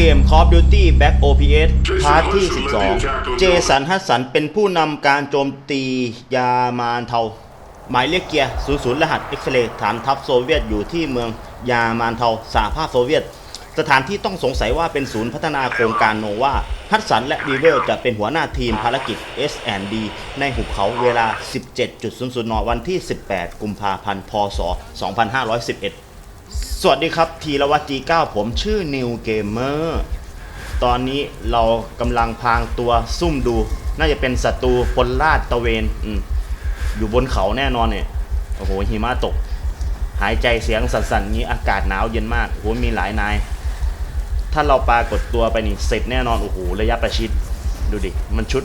เกม Call of Duty Back OPS พาร์ทที่ 12 เจสันฮัสสันเป็นผู้นำการโจมตียามานเทา หมายเลขเกียร์ 00 รหัสเอ็กซเรย์ฐานทัพโซเวียตอยู่ที่เมืองยามานเทาสหภาพโซเวียต สถานที่ต้องสงสัยว่าเป็นศูนย์พัฒนาโครงการโนวาฮัตสันและดีเวลจะเป็นหัวหน้าทีมภารกิจ S&D ในหุบเขาเวลา 17.00 น วันที่ 18 กุมภาพันธ์ พศ 2511 สวัสดีครับทีรวัตจี9ผมชื่อนิวเกมเมอร์ตอนนี้เรากำลังพางตัวซุ่มดู น่าจะเป็นศัตรูพลลาดตะเวนออยู่บนเขาแน่นอนเนี่ยโอ้โหหิมะตก หายใจเสียงสั่นๆงี้อากาศหนาวเย็นมากโอ้โหมีหลายนาย ถ้าเราปรากฏตัวไปนี่เสร็จแน่นอนโอ้โหระยะประชิด ดูดิ มันชุด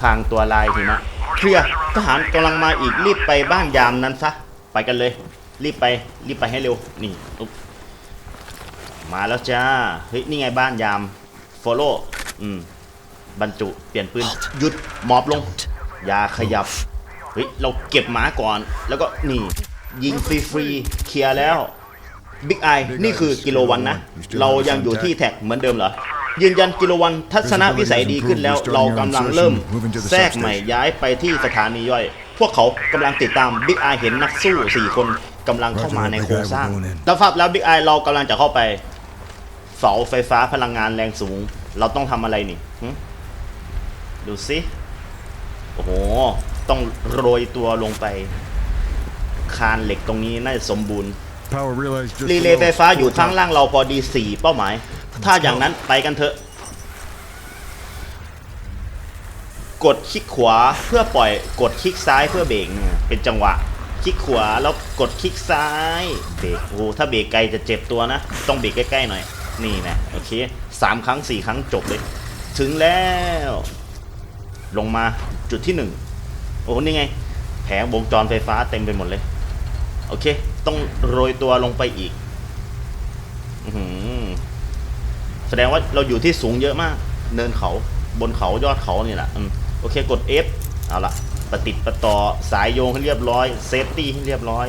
พางตัวลายหิมะเคลียร์ทหารกำลังมาอีกรีบไปบ้านยามนั้นซะไปกันเลย รีบไปรีบไปให้เร็วนี่อุ๊บมาแล้วจ้าเฮ้ยนี่ไงบ้านยาม follow อืมบรรจุเปลี่ยนปืนหยุดหมอบลงอย่าขยับเฮ้ยเราเก็บหมาก่อน แล้วก็นี่ ยิงฟรีๆเคลียร์แล้วบิ๊กไอนี่คือกิโลวันนะ เรายังอยู่ที่แท็กเหมือนเดิมเหรอ ยืนยันกิโลวันทัศนวิสัยดีขึ้นแล้ว เรากำลังเริ่มแทรกใหม่ย้ายไปที่สถานีย่อย พวกเขากำลังติดตามบิ๊กไอเห็นนักสู้ 4 คน กำลังเข้ามาในโครงสร้าง แล้วครับแล้วบิ๊กไอเรากำลังจะเข้าไป เสาไฟฟ้าพลังงานแรงสูง เราต้องทำอะไรนี่หึดูสิโอ้โห ต้องโรยตัวลงไป คานเหล็กตรงนี้น่าจะสมบูรณ์ Power realized just รีเลย์ไฟฟ้าอยู่ข้างล่างเราพอดี4เป้าหมาย ถ้าอย่างนั้นไปกันเถอะ กดคลิกขวาเพื่อปล่อย กดคลิกซ้ายเพื่อเบรกเนี่ยเป็นจังหวะ คลิกขวาแล้วกดคลิกซ้ายเบรกโอ้ถ้าเบรกไกลจะเจ็บตัวนะ ต้องเบรกใกล้ๆหน่อยนี่นะโอเคสามครั้งสี่ครั้งจบเลย ถึงแล้ว ลงมาจุดที่หนึ่งโอ้นี่ไง แผงวงจรไฟฟ้าเต็มไปหมดเลย โอเค ต้องโรยตัวลงไปอีกอแสดงว่าเราอยู่ที่สูงเยอะมาก เนินเขาบนเขายอดเขานี่แหละอโอเคกด F เอาละ ประติดประต่อสายโยงให้เรียบร้อยเซฟตี้ให้เรียบร้อย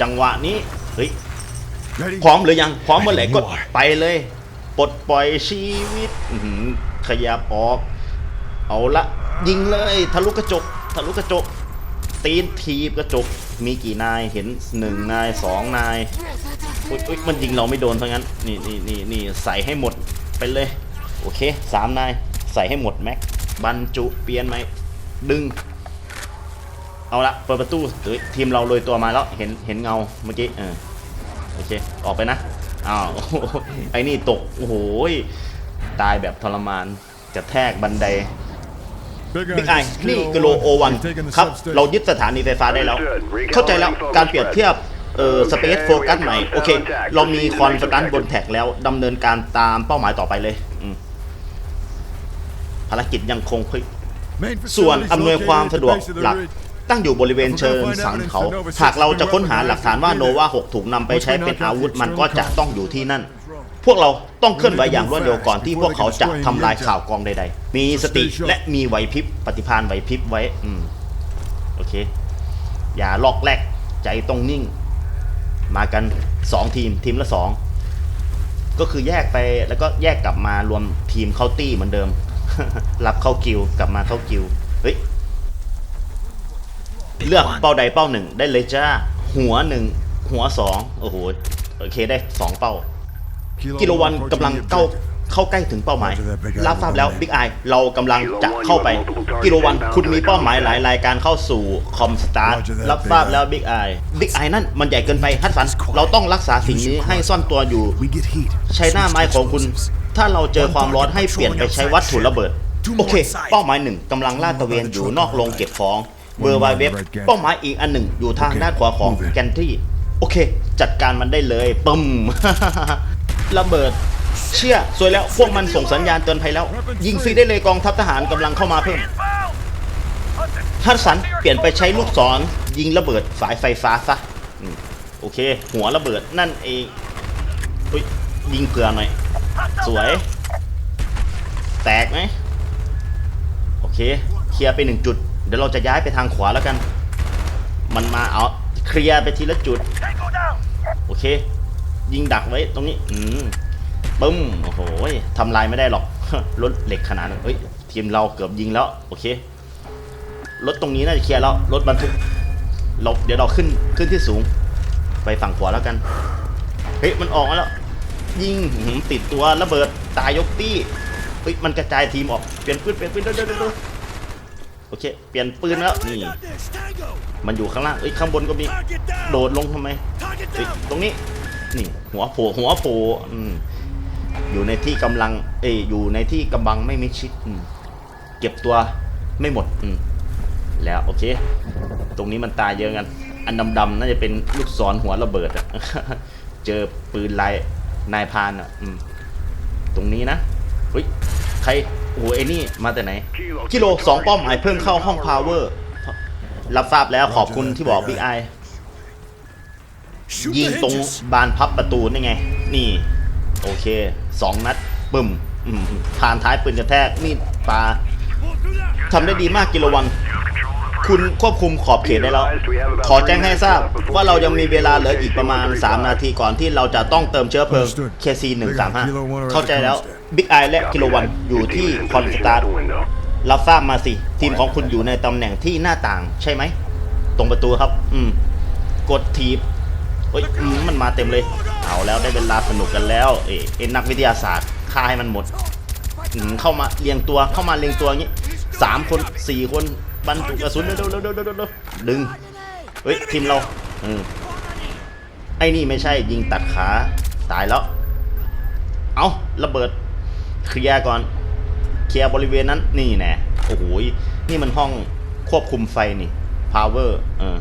จังหวะนี้เฮ้ย Ready? พร้อมหรือยังพร้อมเมื่อไหร่ก็ไปเลยปลดปล่อยชีวิตอื้อหือขยับออก เอาละยิงเลยทะลุกระจกทะลุกระจก ตีนทีบกระจกมีกี่นายเห็นหนึ่งนายสองนายอุ๊ยอุ๊ยมันยิงเราไม่โดนเพราะงั้นนี่นี่นี่นี่ใส่ให้หมดไปเลย โอเคสามนาย ใส่ให้หมดแม็กบรรจุเปลี่ยนไหมดึง เอาละเปิดประตูเฮ้ยทีมเราเลยตัวมาแล้วเห็นเห็นเงาเมื่อกี้เออโอเคออกไปนะอ้าวโอ้โหไอ้นี่ตกโอ้โหยตายแบบทรมานกระแทกบันไดบิ๊กไอนี่กิโลโอวันครับ เรายึดสถานีไฟฟ้าได้แล้ว เข้าใจแล้วการเปรียบเทียบเอ่อสเปซโฟกัสใหม่ โอเค เรามีคอนสแตนต์บนแท็กแล้วดำเนินการตามเป้าหมายต่อไปเลยอืมภารกิจยังคงพลิกส่วนอำนวยความสะดวกหลัก ตั้งอยู่บริเวณเชิงสันเขา หากเราจะค้นหาหลักฐานว่าโนวา6ถูกนำไปใช้เป็นอาวุธมันก็จะต้องอยู่ที่นั่น พวกเราต้องเคลื่อนไหวอย่างรวดเร็วก่อนที่พวกเขาจะทำลายข่าวกองใดๆ มีสติและมีไหวพริบปฏิภาณไหวพริบไว้อืมโอเค อย่าลอกแรกใจต้องนิ่ง มากัน 2 ทีมทีมละ 2 ก็คือแยกไปแล้วก็แยกกลับมารวมทีมเข้าตี้เหมือนเดิม รับเข้ากิวกลับมาเข้ากิวเฮ้ย เลือกเป้าใดเป้าหนึ่งได้เลยจ้า หัวหนึ่งหัวสองโอ้โหโอเคได้สองเป้า กิโลวันกำลังเข้าเข้าใกล้ถึงเป้าหมายรับทราบแล้วบิ๊กไอเรากำลังจะเข้าไป กิโลวันคุณมีเป้าหมายหลายรายการเข้าสู่คอมสตาร์รับทราบแล้วบิ๊กไอบิ๊กไอนั่นมันใหญ่เกินไปฮัตสัน เราต้องรักษาสิ่งนี้ให้ซ่อนตัวอยู่ We get heat. ใช้หน้าไม้ของคุณ ถ้าเราเจอความร้อนให้เปลี่ยนไปใช้วัตถุระเบิด โอเค เป้าหมายหนึ่งกำลังลาดตระเวนอยู่นอกโรงเก็บของ เบอร์ไวเว็บเป้าหมายอีกอันหนึ่งอยู่ทางด้านขวาของแกนทรีโอเค จัดการมันได้เลยปึ้มระเบิด เชี่ยสวยแล้วพวกมันส่งสัญญาณเตือนภัยแล้ว ยิงฟรีได้เลยกองทัพทหารกำลังเข้ามาเพิ่มฮัตสันเปลี่ยนไปใช้ลูกศร ยิงระเบิดสายไฟฟ้าซะอืมโอเค หัวระเบิดนั่นเองอุ้ยยิงเกลือหน่อยสวย แตกไหมโอเค เคลียร์ไปหนึ่งจุด เดี๋ยวเราจะย้ายไปทางขวาแล้วกัน มันมาเอาเคลียร์ไปทีละจุด โอเค ยิงดักไว้ตรงนี้ อืมปึ้ม โอ้โหทำลายไม่ได้หรอก รถเหล็กขนาดนั้นเฮ้ย ทีมเราเกือบยิงแล้ว โอเค รถตรงนี้น่าจะเคลียร์แล้ว รถบรรทุกเราเดี๋ยวเราขึ้น ขึ้นที่สูง ไปฝั่งขวาแล้วกัน เฮ้ย มันออกมาแล้ว ยิงติดตัวระเบิด ตายยกตี้ เฮ้ย มันกระจายทีมออก เปลี่ยนปืนเปลี่ยนปืนเร็วเร็วเร็วเร็ว โอเค เปลี่ยนปืนแล้ว นี่ มันอยู่ข้างล่างเอ้ยข้างบนก็มี โดดลงทำไมเฮ้ยตรงนี้ นี่ หัวโผล่หัวโผล่อืมอยู่ในที่กำลัง เอ้ยอยู่ในที่กำบังไม่มิดชิดอืมเก็บตัวไม่หมดอืมแล้วโอเค ตรงนี้มันตายเยอะกัน อันดำๆน่าจะเป็นลูกศรหัวระเบิดอะเจอปืนลายนายพานอะอืม ตรงนี้นะเฮ้ยใคร อ้โหไอ้นี่มาแต่ไหน กิโลสองป้าหมายเพิ่งเข้าห้องพาวเวอร์ รับทราบแล้วขอบคุณที่บอกบิ๊กไอยิงตรงบานพับประตูนี่ไง นี่ โอเคสองนัดปึ่มอืมผ่านท้ายปืนกระแทกมีดปลาทำได้ดีมากกิโลวัน คุณควบคุมขอบเขตได้แล้ว ขอแจ้งให้ทราบว่าเรายังมีเวลาเหลืออีกประมาณ 3 นาทีก่อนที่เราจะต้องเติมเชื้อเพลิง KC 135เข้าใจแล้ว บิ๊กไอและกิโลวันอยู่ที่คอนสตาร์ทรับทราบมาสิ ทีมของคุณอยู่ในตำแหน่งที่หน้าต่างใช่ไหม ตรงประตูครับ อืม กดทีบเฮ้ยมมันมาเต็มเลย เอาแล้วได้เวลาสนุกกันแล้ว เอเอ็นนักวิทยาศาสตร์ฆ่าให้มันหมดอืมเข้ามาเรียงตัวเข้ามาเรียงตัวอย่างนี้สามคนสี่คนบรรจุกระสุนเร็วเร็วเร็วเร็วเร็วเร็วดึงเฮ้ยทีมเราอืมไอ้นี่ไม่ใช่ยิงตัดขาตายแล้ว เอาระเบิด เคลียร์ก่อนเคลียร์บริเวณนั้นนี่แน่โอ้โหนี่มันห้องควบคุมไฟนี่ power เออ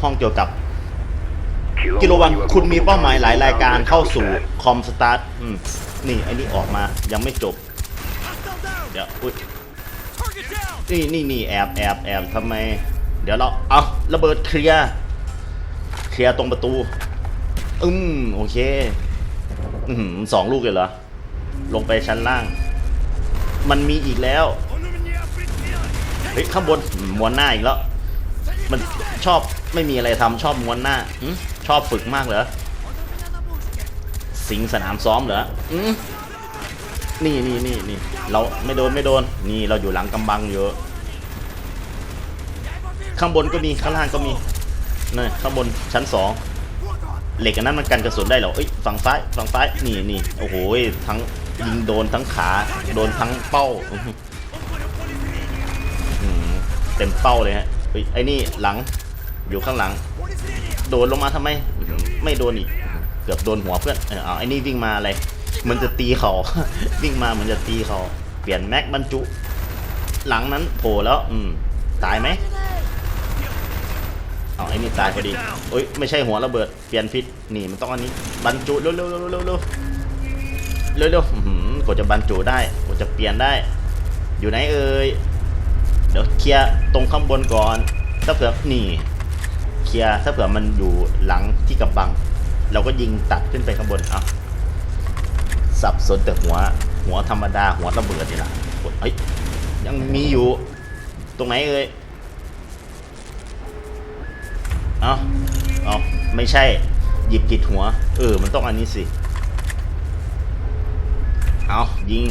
ห้องเกี่ยวกับกิโลวันคุณมีเป้าหมายหลายรายการเข้าสู่คอมสตาร์ทนี่ไอ้นี่ออกมายังไม่จบ เดี๋ยวอุ๊ยนี่นี่นี่แอบแอบแอบทำไม เดี๋ยวเราเอาระเบิดเคลียร์เคลียร์ตรงประตู อืมโอเค อืมสองลูกเลยเหรอ ลงไปชั้นล่าง มันมีอีกแล้ว เฮ้ยข้างบนม้วนหน้าอีกแล้ว มันชอบไม่มีอะไรทำชอบม้วนหน้าอมชอบฝึกมากเหรอ สิงสนามซ้อมเหรออืมนี่นี่นี่นี่เราไม่โดนไม่โดน นี่เราอยู่หลังกำบังเยอะข้างบนก็มีข้างล่างก็มีนี่ข้างบนชั้นสอง เหล็กอันนั้นมันกันกระสุนได้เหรอเอ้ยฝั่งซ้ายฝั่งซ้ายนี่นี่โอ้โหทั้งยิงโดนทั้งขาโดนทั้งเป้าเต็มเป้าเลยฮะเฮ้ยไอ้นี่หลังอยู่ข้างหลัง โดนลงมาทำไมไม่โดนอีกเกือบโดนหัวเพื่อนเออเอาไอ้นี่วิ่งมาอะไรมันจะตีเขาวิ่งมาเหมันจะตีเขาเปลี่ยนแม็กบรรจุ หลังนั้นโผล่แล้ว อืมตายไหม เอาไอ้นี่ตายพอดีโอ้ยไม่ใช่หัวระเบิดเปลี่ยนพิษนี่มันต้องอันนี้บรรจุเร็วเร็วเร็วเร็วเร็วเร็วเร็วหือกว่าจะบรรจุได้กว่าจะเปลี่ยนได้ อยู่ไหนเอ่ยเดี๋ยวเคลียร์ตรงข้างบนก่อนถ้าเผื่อนี่เคลียร์ถ้าเผื่อมันอยู่หลังที่กำบัง เราก็ยิงตัดขึ้นไปข้างบนเอาสับสนแต่หัวหัวธรรมดาหัวระเบิดนี่แหละเอ้ยยังมีอยู่ ตรงไหนเอ่ย เอาเอาไม่ใช่ หยิบผิดหัว เออ มันต้องอันนี้สิ เอายิง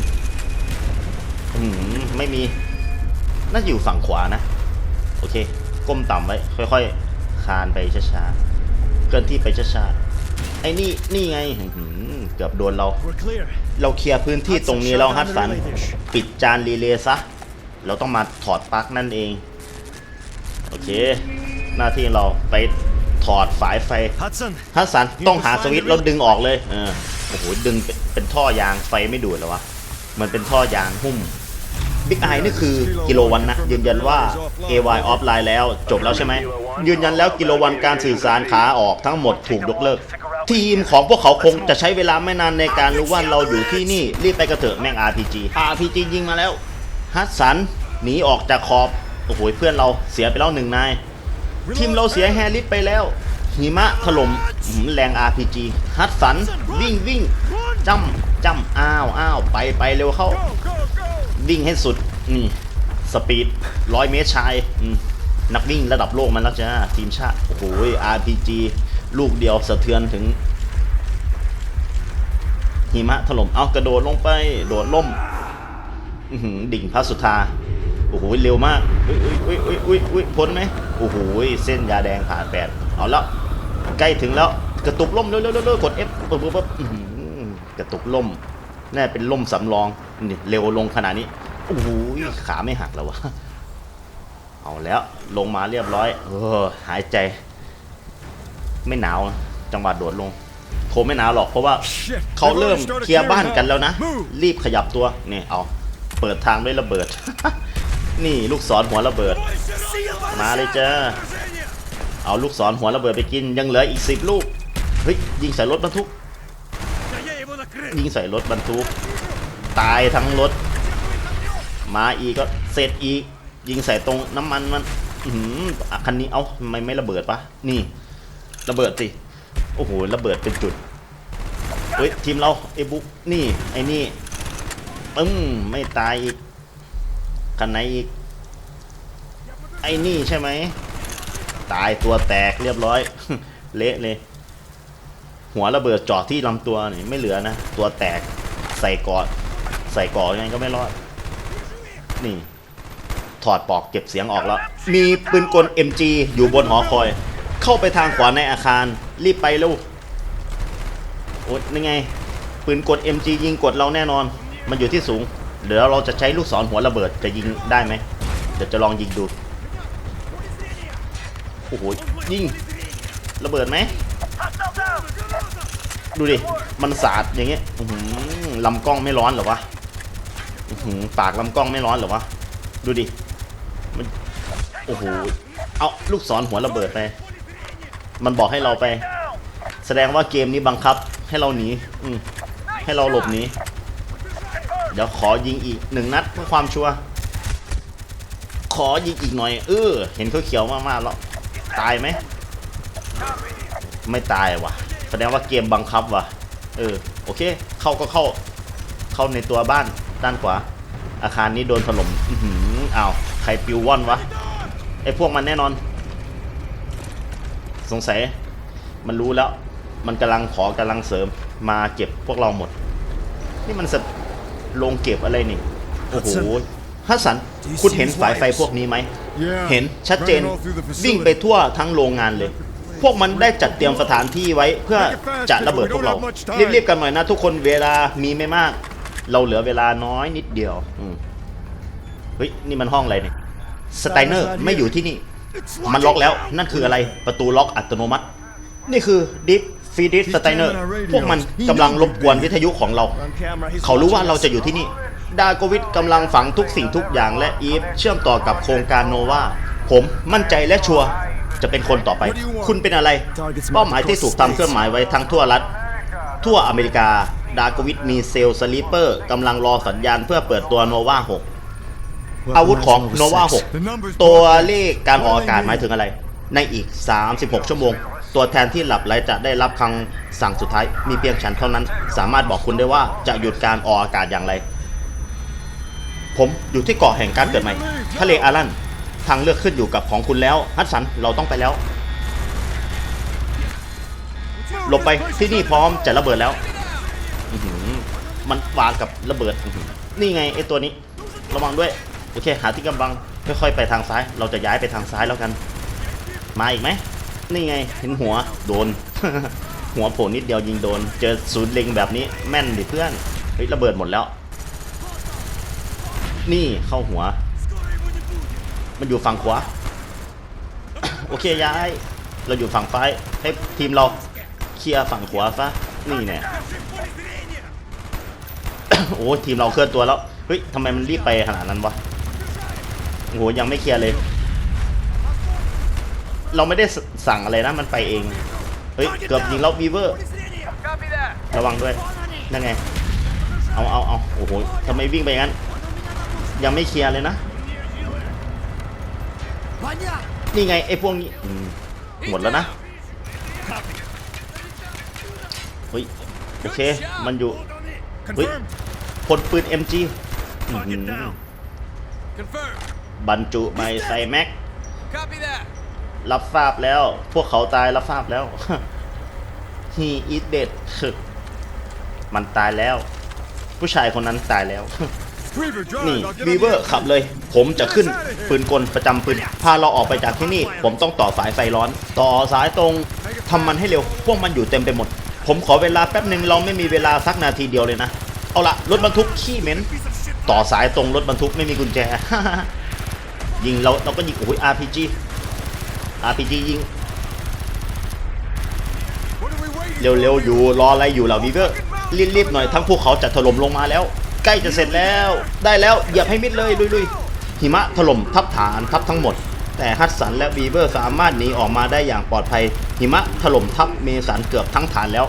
อืมไม่มี น่าจะอยู่ฝั่งขวานะ โอเค ก้มต่ำไว้ ค่อยๆ คานไปช้าๆ เคลื่อนที่ไปช้าๆ ไอ้นี่ นี่ไงเกือบโดนเรา เราเคลียร์พื้นที่ตรงนี้แล้วฮัตสัน ปิดจานรีเลย์ซะ เราต้องมาถอดปลั๊กนั่นเอง โอเค หน้าที่เราไปถอดสายไฟ Hudson. ฮัตสันต้องหาสวิตช์แล้วดึงออกเลยเออโอ้โหดึงเป็นเป็นท่อยางไฟไม่ดูดเหรอวะมันเป็นท่อยางหุ้มบิ๊กไอนี่คือกิโลวันนะยืนยันว่า AY offline แล้วจบแล้วใช่ไหมยืนยันแล้วกิโลวันการสื่อสารขาออกทั้งหมดถูกยกเลิก ทีมของพวกเขาคงจะใช้เวลาไม่นานในการรู้ว่าเราอยู่ที่นี่รีบไปกระเถอะแม่ง RPG RPG ยิงมาแล้วฮัตสันหนีออกจากขอบโอ้โหเพื่อนเราเสียไปแล้วหนึ่งนาย ทีมเราเสียแฮร์ริสไปแล้ว หิมะถล่มหืมแรง RPG ฮัตสัน วิ่งวิ่งจำจำอ้าวอ้าวไปไปเร็วเข้า วิ่งให้สุดนี่สปีดร้อยเมตรชาย นักวิ่งระดับโลกมันแล้วจ้าทีมชาติ โอ้โห RPG ลูกเดียวสะเทือนถึง หิมะถล่มเอากระโดดลงไป โดดล่มหือดิ่งพระสุธา โอ้โหเร็วมากอุ้ยอุ้ยอุ้ยอุ้ยอุ้ยพ้นไหมโอ้โหเส้นยาแดงผ่านแปดเอาแล้วใกล้ถึงแล้วกระตุกล่มเร็วเร็วเร็วเร็วกด F ปุ๊บปุ๊บปุ๊บกระตุกล่มน่าเป็นล่มสำรองนี่เร็วลงขนาดนี้โอ้โหขาไม่หักแล้ววะเอาแล้วลงมาเรียบร้อยเออหายใจ ไม่หนาวจังหวะโดดลงคงไม่หนาวหรอกเพราะว่าเขาเริ่มเคลียร์บ้านกันแล้วนะ รีบขยับตัวนี่เอาเปิดทางด้วยระเบิด นี่ลูกศรหัวระเบิด มาเลยจ้าเอาลูกศรหัวระเบิดไปกินยังเหลืออีกสิบลูกเฮ้ยยิงใส่รถบรรทุก ยิงใส่รถบรรทุก ตายทั้งรถ มาอีกก็เสร็จอีก ยิงใส่ตรงน้ำมันมันอื้อหืออะคันนี้เอ้าทำไมไม่ระเบิดปะนี่ ระเบิดสิโอ้โหระเบิดเป็นจุดเฮ้ยทีมเราไอ้บุ๊กนี่ไอ้นี่ปึ้มไม่ตายอีก คันไหนอีก ไอ้นี่ใช่ไหม ตายตัวแตกเรียบร้อย เละเลย หัวระเบิดจอดที่ลำตัวนี่ไม่เหลือนะ ตัวแตกใส่กอดใส่กอดยังไงก็ไม่รอด นี่ ถอดปอกเก็บเสียงออกแล้ว มีปืนกล MG อยู่บนหอคอย เข้าไปทางขวาในอาคาร รีบไปเร็วโอ๊ยนี่ไง ปืนกล MG ยิงกดเราแน่นอน มันอยู่ที่สูง เดี๋ยวเราจะใช้ลูกศรหัวระเบิดจะยิงได้ไหมเดี๋ยวจะลองยิงดูโอ้โหยิงระเบิดไหมดูดิมันสาดอย่างเงี้ยหือลำกล้องไม่ร้อนหรอวะหือปากลำกล้องไม่ร้อนหรอวะดูดิมันโอ้โหเอาลูกศรหัวระเบิดไปมันบอกให้เราไป แสดงว่าเกมนี้บังคับให้เราหนีให้เราหลบหนี เดี๋ยวขอยิงอีกหนึ่งนัดเพื่อความชัวร์ขอยิงอีกหน่อย เออ เห็นเขาเขียวมากๆแล้วตายไหม ไม่ตายว่ะ แสดงว่าเกมบังคับว่ะ เออ โอเค เข้าก็เข้า เข้าในตัวบ้านด้านขวา อาคารนี้โดนถล่มอื้อหืออ้าว ใครปิวว่อนวะ ไอพวกมันแน่นอน สงสัย มันรู้แล้ว มันกำลังขอกำลังเสริม มาเก็บพวกเราหมด นี่มันส โรงเก็บอะไรนี่ โอ้โหฮัสสัน คุณเห็นสายไฟพวกนี้ไหม Yeah. เห็นชัดเจน Running all through the facility. วิ่งไปทั่วทั้งโรงงานเลย พวกมันได้จัดเตรียมสถานที่ไว้เพื่อจะระเบิดพวกเรา รีบๆกันหน่อยนะทุกคนเวลามีไม่มาก เราเหลือเวลาน้อยนิดเดียวอืมเฮ้ยนี่มันห้องอะไรเนี่ย สไตเนอร์ไม่อยู่ที่นี่ มันล็อกแล้ว นั่นคืออะไร ประตูล็อกอัตโนมัติ นี่คือดิฟ ฟีดิสสไตเนอร์ พวกมันกำลังรบกวนวิทยุของเรา เขารู้ว่าเราจะอยู่ที่นี่ ดาโกวิดกำลังฝังทุกสิ่งทุกอย่างและอีฟเชื่อมต่อกับโครงการโนวา ผมมั่นใจและชัวร์จะเป็นคนต่อไป คุณเป็นอะไร เป้าหมายที่ถูกทำเครื่องหมายไว้ทั้งทั่วรัฐ ทั่วอเมริกา ดาโกวิดมีเซลล์สลีปเปอร์กำลังรอสัญญาณเพื่อเปิดตัวโนวา6อาวุธของโนวา6ตัวเลขการออกอากาศหมายถึงอะไร ในอีก 36 ชั่วโมง ตัวแทนที่หลับไหลจะได้รับคำสั่งสุดท้าย มีเพียงฉันเท่านั้น สามารถบอกคุณได้ว่าจะหยุดการออกอากาศอย่างไร ผมอยู่ที่เกาะแห่งการเกิดใหม่ ทะเลอารันทางเลือกขึ้นอยู่กับของคุณแล้วฮัตสันเราต้องไปแล้ว หลบไปที่นี่พร้อมจะระเบิดแล้ว มันวางกับระเบิด นี่ไงไอตัวนี้ ระวังด้วย โอเค หาที่กำบัง ค่อยๆไปทางซ้าย เราจะย้ายไปทางซ้ายแล้วกัน มาอีกไหม นี่ไงเห็นหัวโดน หัวโผล่นิดเดียวยิงโดน เจอศูนย์เล็งแบบนี้แม่นดิเพื่อนเฮ้ยระเบิดหมดแล้ว นี่เข้าหัว มันอยู่ฝั่งขวาโอเคย้าย เราอยู่ฝั่งซ้ายให้ทีมเราเคลียร์ฝั่งขวาซะนี่แน่โอ้ทีมเราเคลื่อนตัวแล้วเฮ้ยทำไมมันรีบไปขนาดนั้นวะโอ้โหยังไม่เคลียร์เลย เราไม่ได้สสั่งอะไรนะมันไปเอง เฮ้ย เกือบยิงเราบีเวอร์ Copy that. ระวังด้วย นั่นไง เอาเอาเอาโอ้โหทำไมวิ่งไปอย่างนั้น ยังไม่เคลียร์เลยนะ นี่ไงไอ้พวกนี้อืมหมดแล้วนะ เฮ้ย โอเค มันอยู่ Wait. Confirmed. พลปืน MG อื้อหื Target อ down. Confirm. บรรจุไม่ใส่แม็ก Copy that. รับทราบแล้ว พวกเขาตายรับทราบแล้ว He is dead มันตายแล้ว ผู้ชายคนนั้นตายแล้ว นี่วีเวอร์ขับเลย ผมจะขึ้นปืนกลประจำปืน พาเราออกไปจากที่นี่ ผมต้องต่อสายไฟร้อน ต่อสายตรงทำมันให้เร็ว พวกมันอยู่เต็มไปหมด ผมขอเวลาแป๊บหนึ่งเราไม่มีเวลาสักนาทีเดียวเลยนะ เอาละรถบรรทุกขี้เหม็น ต่อสายตรงรถบรรทุกไม่มีกุญแจ ยิงเราเราก็ยิงโอ้ย RPG RPG ยิง What are we waiting เร็วๆอยู่รออะไรอยู่เหล่าวีเวอร์รีบๆหน่อยทั้งภูเขาจะถล่มลงมาแล้ว ใกล้จะเสร็จแล้ว ได้แล้วเหยียบให้มิดเลยลุยๆหิมะถล่มทับฐานทับทั้งหมด แต่ฮัตสันและวีเวอร์สามารถหนีออกมาได้อย่างปลอดภัย หิมะถล่มทับเมสันเกือบทั้งฐานแล้ว